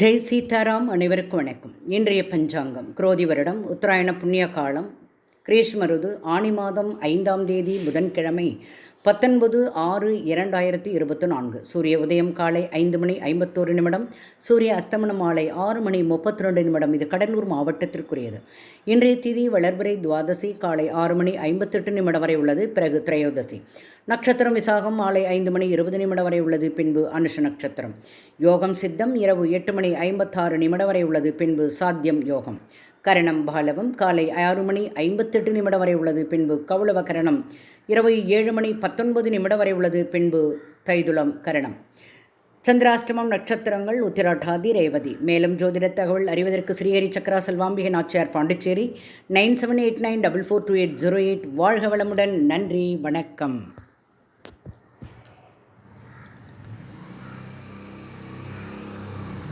ஜெய் சீதாராம் அனைவருக்கும் வணக்கம். இன்றைய பஞ்சாங்கம் குரோதி வருடம் உத்தராயண புண்ணிய காலம் கிரீஷ்மருது ஆணி மாதம் ஐந்தாம் தேதி புதன்கிழமை பத்தொன்பது ஆறு இரண்டாயிரத்தி இருபத்தி நான்கு. சூரிய உதயம் காலை ஐந்து மணி ஐம்பத்தோரு நிமிடம் சூரிய அஸ்தமனம் மாலை ஆறு மணி முப்பத்தி ரெண்டு நிமிடம். இது கடலூர் மாவட்டத்திற்குரியது. இன்றைய திதி வளர்பிறை துவாதசி காலை ஆறு மணி ஐம்பத்தெட்டு நிமிடம் வரை உள்ளது. பிறகு திரையோதசி. நட்சத்திரம் விசாகம் மாலை ஐந்து மணி இருபது நிமிடம் வரை உள்ளது. பின்பு அனுஷ நட்சத்திரம். யோகம் சித்தம் இரவு எட்டு மணி ஐம்பத்தாறு நிமிடம் வரை உள்ளது. பின்பு சாத்தியம் யோகம். கரணம் பாலவம். காலை ஆறு மணி ஐம்பத்தெட்டு நிமிடம் வரை உள்ளது. பின்பு கவுளவ கரணம். இரவு ஏழு மணி பத்தொன்பது நிமிடம் வரை உள்ளது. பின்பு தைதுளம் கரணம். சந்திராஷ்டமம் நட்சத்திரங்கள் உத்திராட்டாதி ரேவதி. மேலும் ஜோதிட தகவல் அறிவதற்கு Srihari Chakra Selvambigai Nachiyar Pondicherry nine seven eight nine double four two eight zero eight. வாழ்க வளமுடன். நன்றி. வணக்கம்.